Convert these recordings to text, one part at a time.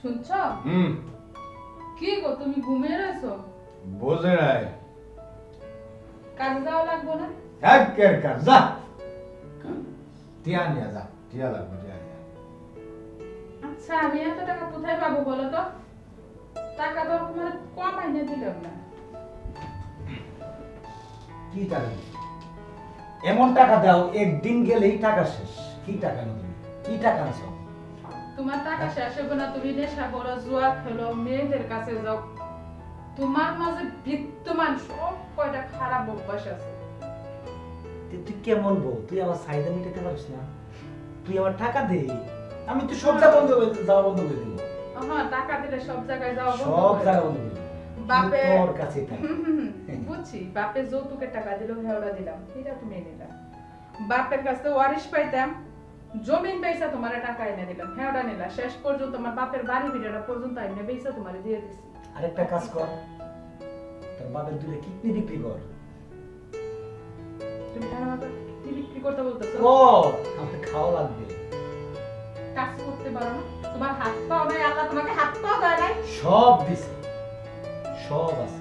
শুনছ? হুম। কি গো তুমি ঘুমিয়ে রয়েছো? বোঝে নাই। কাজে যাওয়া লাগবো না? একের কাজ যা। টিয়া নিয়ে যা টিয়া লাগবে টিয়া নিয়ে আচ্ছা আমি এত টাকা কোথায় পাবো বলো তো? টাকা তো মানে কম আইনে দিলাম না। কি টাকা? এমন টাকা দাও একদিন গেলেই টাকা শেষ। কি টাকা তুমি কি টাকা আনছো? তোমার টাকা শেষ হবে না তুমি নেশা করো জুয়া খেলো মেয়েদের কাছে যাও। তোমার মাঝে বিদ্যমান সব কয়টা খারাপ অভ্যাস আছে। তুই কেমন বউ? তুই আমার চাহিদা মিটাতে পারিস না। তুই আমার টাকা দে। আমি তো সব জায়গা বন্ধ করে যাওয়া বন্ধ করে দিব। হ্যাঁ টাকা দিলে সব জায়গায় যাওয়া বন্ধ সব জায়গা বন্ধ করে। বাপে তোর কাছে বুঝছি। বাপে যৌতুকের টাকা দিল হেওড়া দিলাম। এটা তুমি নিলাম বাপের কাছে ওয়ারিশ পাইতাম। জমিন পয়সা তোমার টাকা এনে দিলাম হেওড়া নিলা শেষ পর্যন্ত তোমার বাপের বাড়ি ভিড়াটা পর্যন্ত এনে পয়সা তোমার দিয়ে দিছি। আরেকটা কাজ কর। তোর বাপের দুটো কিডনি বিক্রি কর। তুমি মতো কি বিক্রি করতে বলতেছো? কর আমাকে খাওয়া লাগবে। কাজ করতে পারো না। তোমার হাত পাও নাই আল্লাহ তোমাকে হাত পাও দেয় নাই। সব দিছে। সব আছে।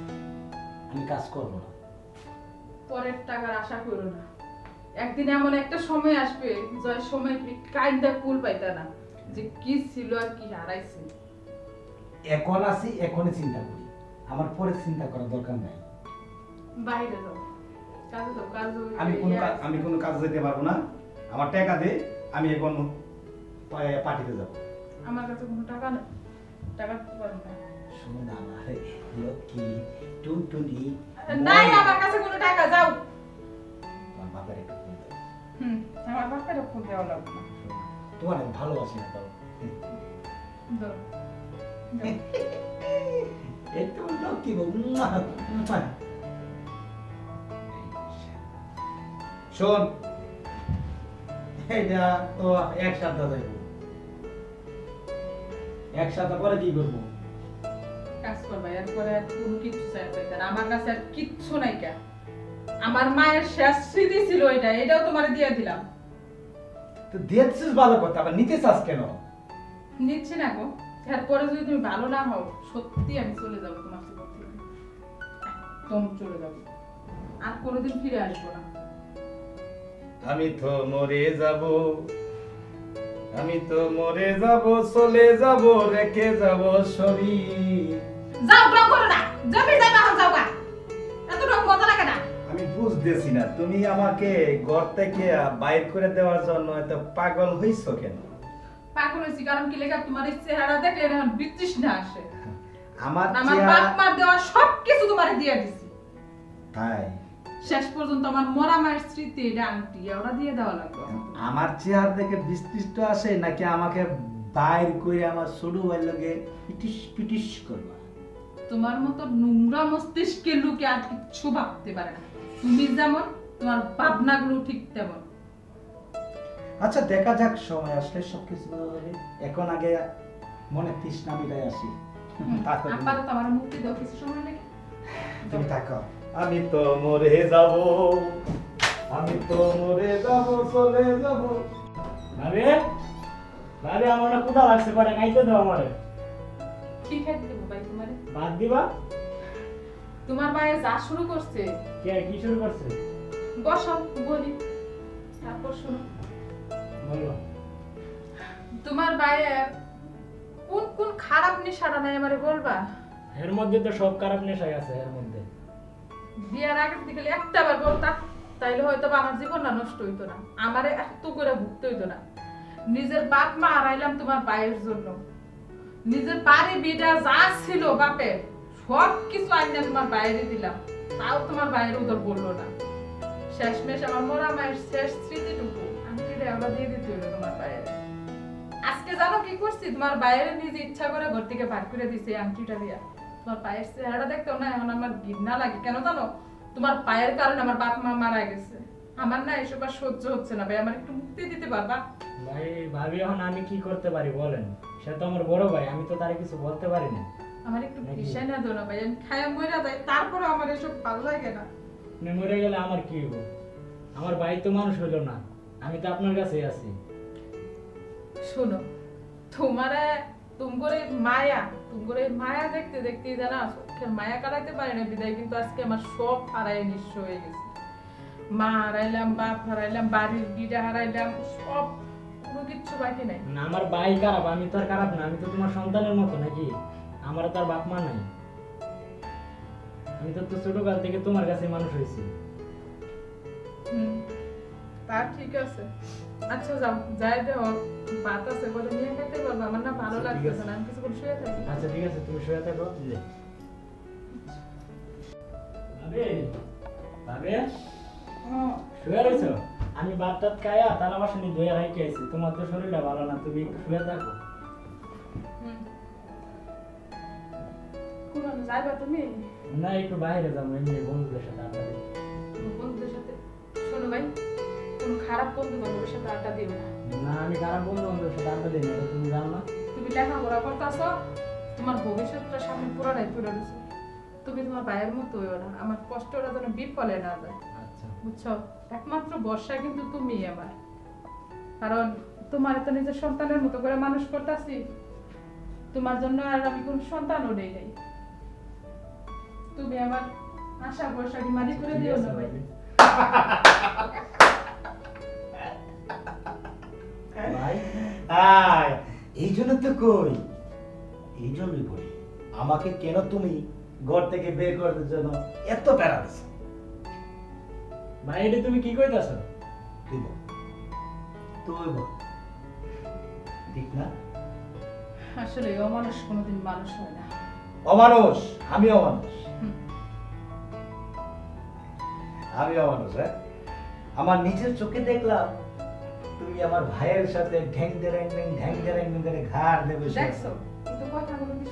আমি কাজ করব না। পরের টাকার আশা করো না। একদিন এমন একটা সময় আসবে যে সময় কাইন্দা কুল পাইতা না যে কি ছিল আর কি হারাইছি। এখন আছি এখনই চিন্তা করি। আমার পরে চিন্তা করার দরকার নাই। বাইরে যাও। কাজে যাও কাজে। আমি কোনো কাজ আমি কোনো কাজ যেতে পারব না। আমার টাকা দে আমি এখন পা- পার্টিতে যাব। আমার কাছে কোনো টাকা নেই টাকা পারব না। শোন আমার লক্ষ্মী টুনটুনি নাই আমার কাছে কোনো টাকা যাও। বাপের দেওয়া লাগবে না। তোমার আমি ভালোবাসি না দাও। লক্ষ্মী বউ। শোন। তো এক সপ্তাহ যাইব। এক সপ্তাহ পরে কি করব? কাজ করবা এরপরে আর কোনো কিচ্ছু চাই আমার কাছে আর কিচ্ছু নাই কে। আমার মায়ের শেষ স্মৃতি ছিল এটা এটাও তোমার দিয়ে দিলাম। তো দিয়েছিস ভালো কথা আবার নিতে চাস কেন? নিচ্ছি না গো এরপরে যদি তুমি ভালো না হও সত্যি আমি চলে যাব তোমার জীবন থেকে। একদম চলে যাব। আর কোনোদিন ফিরে আসব না। আমি তো মরে যাব আমি তো মরে যাব চলে যাব রেখে যাব শরীর। যাও ড্রপ করো না। জমি যাবে এখন যাও এত ড্রপ মজা লাগে না। বুঝতেছি না তুমি আমাকে ঘর থেকে বাইর করে দেওয়ার জন্য এত পাগল হইছো কেন? পাগল হয়েছি কারণ কি লেখা তোমার এই চেহারা দেখলে বিতৃষ্ণা আসে। আমার আমার চেহারা- বাপ মার দেওয়া সব কিছু তোমার দিয়ে দিছি। তাই? শেষ পর্যন্ত আমার মরা মায়ের স্মৃতি এটা আংটি ওরা দিয়ে দেওয়া লাগবে। আমার চেহারা দেখে বিস্তৃষ্ট আসে নাকি আমাকে বাইর করে আমার ছোট ভাই লগে পিটিস পিটিস করবা? তোমার মতো নোংরা মস্তিষ্কের লোকে আর কিচ্ছু ভাবতে পারে না। তুমি যেমন তোমার ভাবনাগুলো ঠিক তেমন। আচ্ছা দেখা যাক সময় আসলে সবকিছু বোঝা যাবে এখন আগে মনে তৃষ্ণা মিটাই আসি। আপাতত আমার মুক্তি দাও কিছু সময় লেগে? তুমি থাকো। আমি তো মরে যাব আমি তো মরে যাব চলে যাব। ভাবে ভাবে আমার না কোথা লাগছে কটা খাইতে দাও আমারে। কি খাইতে দেবো ভাই তোমার। বাদ দিবা? তোমার ভাইয়ে যা শুরু করছে। কে কি শুরু করছে? বসো বলি। তারপর শোনো। বলো। তোমার ভাইয়ের কোন কোন খারাপ নেশাটা নাই আমারে বলবা? এর মধ্যে তো সব খারাপ নেশাই আছে এর মধ্যে। বিয়ার আগের দিকে একটা বার বলতা তাইলে হয়তো আমার জীবনটা নষ্ট হইতো না। আমারে এত করে ভুগতে হইতো না। নিজের বাপ মা হারাইলাম তোমার ভাইয়ের জন্য। নিজের বাড়ি বিটা যা ছিল বাপের সব কিছু আইনা তোমার বাইরে দিলাম। তাও তোমার বাইরে উদর বলল না। শেষমেশ আমার মরা মায়ের শেষ স্মৃতিটুকু আমি দিয়ে দিতে তোমার বাইরে? আজকে জানো কি করছি? তোমার বাইরে নিজে ইচ্ছা করে ঘর থেকে করে দিছে আংটিটা দিয়া। তোমার পায়ের না এখন আমার ঘৃণা লাগে। কেন জানো? তোমার পায়ের কারণে আমার বাপ মা মারা গেছে। আমার না এসব আর সহ্য হচ্ছে না। ভাই, আমার একটু মুক্তি দিতে পারবা? ভাই, ভাবি, এখন আমি কি করতে পারি বলেন? সে তো আমার বড় ভাই, আমি তো তারে কিছু বলতে পারি না। আমার একটু নাকি? ভিসাই না দো ভাই আমি খায়া মরে যাই তারপরে আমার এসব ভালো লাগে না। আপনি মরে গেলে আমার কি হইব? আমার ভাই তো মানুষ হইল না আমি তো আপনার কাছেই আছি। শোনো তোমারে তুমগরে মায়া তুমগরে মায়া দেখতে দেখতে জানা চোখের মায়া কাটাইতে পারি না বিদায় কিন্তু আজকে আমার সব হারাই নিঃস্ব হয়ে গেছে। মা হারাইলাম বাপ হারাইলাম বাড়ির বিড়া হারাইলাম সব কোনো কিচ্ছু বাকি নাই। না আমার ভাই খারাপ আমি তো আর খারাপ না আমি তো তোমার সন্তানের মতো নাকি? আমার তো আর বাপ মা নাই। আমি তো তো ছোটকাল থেকে তোমার কাছে মানুষ হয়েছি। তা ঠিক আছে। আচ্ছা যাও। যাই দেহ ভাত আছে বলে নিয়ে খেতে পারব। আমার না ভালো আচ্ছা, লাগতেছে না। আমি কিছুক্ষণ শুয়ে থাকি। আচ্ছা ঠিক আছে। তুমি শুয়ে থাকো। ভাবি ভাবি। শুয়ে রয়েছো? আমি ভাত টাত খাইয়া তালা বাসনি ধুয়ে রাখি আইছি। তোমার তো শরীরটা ভালো না। তুমি শুয়ে থাকো। হুম। কোন যাইবা তুমি? না একটু বাইরে যাব এমনি বন্ধুদের সাথে আড্ডা দিই। বন্ধুদের সাথে? শোনো ভাই কোনো খারাপ বন্ধু বান্ধবের সাথে আড্ডা দিও না। না আমি খারাপ বন্ধু বান্ধবের সাথে আড্ডা দিই না তুমি জানো না। তুমি লেখাপড়া করতেছ তোমার ভবিষ্যৎটা সামনে রয়েছে তুমি তোমার ভাইয়ের মতো হইও না আমার কষ্টটা যেন বিফলে না যায়। আচ্ছা। বুঝছ? একমাত্র বর্ষা কিন্তু তুমি আমার। কারণ তোমার তো নিজের সন্তানের মতো করে মানুষ করতেছি। তোমার জন্য আর আমি কোন সন্তানও নেই নাই। তুমি আমার আশা ভরসা ডিমারি করে দিও না ভাই। ভাই? এই জন্য তো কই? এই জন্যই বলি আমাকে কেন তুমি ঘর থেকে বের করার জন্য এত প্যারা দিছ? ভাই এটা তুমি কি কইতাছো? তুই বল। তুই বল। ঠিক না? আসলে অমানুষ কোনোদিন মানুষ হয় না। অমানুষ আমি অমানুষ। আমি অমানুষ হ্যাঁ? আমার নিজের চোখে দেখলাম তুমি আমার ভাইয়ের সাথে ঢ্যাং ড্যাং ঢ্যাং ড্যাং করে ঘাড় দেবে দেখছ কিন্তু কথাগুলো কি।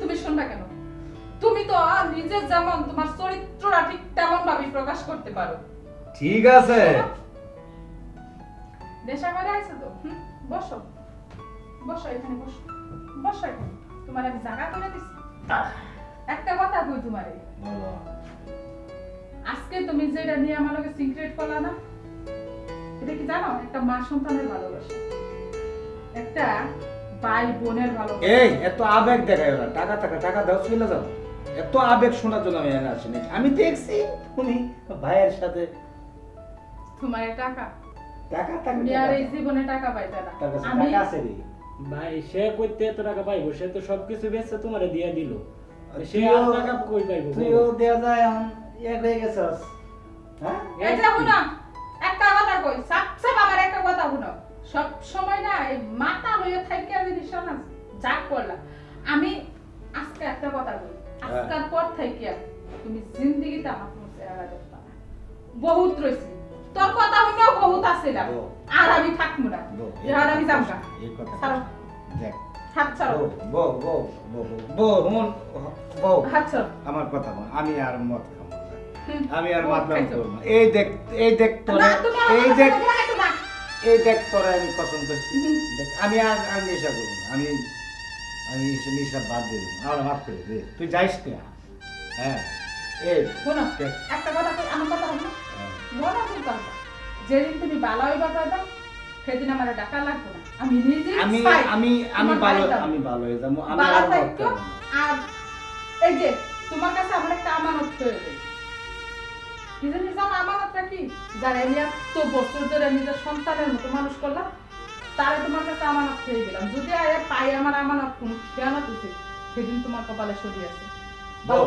তুমি শুনবা কেন? তুমি তো আর নিজের যেমন তোমার চরিত্রটা ঠিক তেমন ভাবে প্রকাশ করতে পারো। ঠিক আছে। নেশা করে আইছো তো? বসো। বসো এখানে বসো। বসো এখানে। তোমার আমি জায়গা করে দিছি। একটা কথা কই তোমারে? আজকে তুমি যেটা নিয়ে আমার লগে সিক্রেট করলা না এটা কি জানো? একটা মা সন্তানের ভালোবাসা। একটা ভাই বোনের ভালোবাসা। এই এত আবেগ দেখায় ওরা টাকা টাকা টাকা দাও চলে যাও। এত আবেগ শোনার জন্য আমি এখানে আসিনি। আমি দেখছি তুমি ভাইয়ের সাথে। তোমার টাকা। টাকা টাকা আর এই জীবনে টাকা পাইতে না। আমি টাকা আছে রে। ভাই সে কইতে এত টাকা পাইবো সে তো সবকিছু বেচছে তোমারে দিয়ে দিল। সে আর টাকা কই পাইবো তুইও দেওয়া যায় এখন এক হয়ে গেছস হ্যাঁ? এই যে শুনো একটা কথা কই সাপ সাপ আমার একটা কথা শুনো। সব সময় না এই মাথা হয়ে থাকে জিনিস না যাক করলা। আমি আজকে একটা কথা কই আজকের পর থেকে তুমি জিন্দেগিতে আমার কোনো চেহারা দেখবা না। বহুত রইছি। তোর কথা শুনেও বহুত আসছিলাম ও। আর আমি থাকব না। এবার আমি যাব কথা- এই ছাড়ো। দেখ। হাত ছাড়ো। বউ বউ বউ বউ বউ হুন বউ হাত ছাড়ো। আমার কথা বল আমি আর মদ খাব না। আমি আর মাতলাম খাইছো। না। এই দেখ এই দেখ তোরে না এই দেখ না, না। এই দেখ তোরে আমি পছন্দ করছি। দেখ আমি আর আর নেশা করব না। আমি আমি নেশা বাদ দিয়ে দেবো। আমার মাফ করে দে। তুই যাইস না। হ্যাঁ এই শোনো একটা কথা আমার কথা। মনে যেদিন তুমি ভালো হইবা পাইবা সেদিন আমার ডাকা লাগবে না। আমি নিজে আমি আমি আমি ভালো আমি ভালো হয়ে যাব আমি আর থাকতো আর এই যে তোমার কাছে আমার একটা আমানত যায়। কি জানি জানো আমানতটা কি? যারা আমি এত বছর ধরে নিজের সন্তানের মতো মানুষ করলাম তারা তোমার কাছে আমানত হয়ে গেলাম। যদি পাই আমার আমানত কোনো খেয়ানত হচ্ছে সেদিন তোমার কপালে সরিয়ে আছে। বউ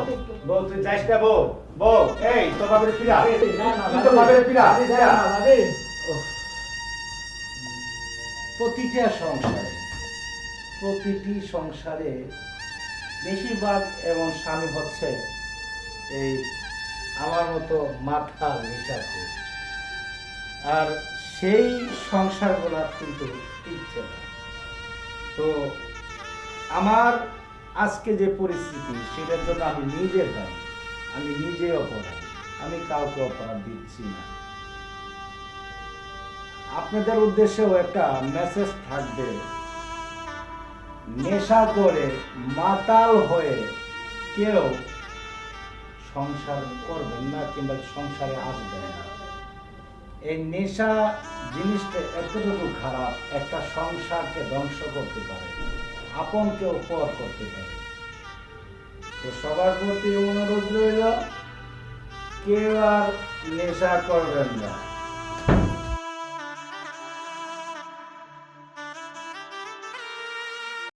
বউ তুই যাইস না বউ? বউ এই তোর বাবার ফিরা না, না, তুই তোর বাবার ফিরা ভাবি, যাও না, ভাবি। উফ। প্রতিটা সংসারে প্রতিটি সংসারে বেশিরভাগ এবং স্বামী হচ্ছে এই আমার মতো মাথা নেশাখোর আর সেই সংসারগুলো কিন্তু টিকছে না। তো আমার আজকে যে পরিস্থিতি, সেটার জন্য আমি নিজে দায়ী। আমি নিজে অপরাধ। আমি কাউকে অপরাধ দিচ্ছি না। আপনাদের উদ্দেশ্যেও একটা মেসেজ থাকবে। নেশা করে মাতাল হয়ে কেউ সংসার করবেন না কিংবা সংসারে আসবেন না। এই নেশা জিনিসটা এতটুকু খারাপ, একটা সংসারকে ধ্বংস করতে পারে। আপনকেও পর করতে পারে। তো সবার প্রতি অনুরোধ রইল কেউ আর নেশা করবেন না।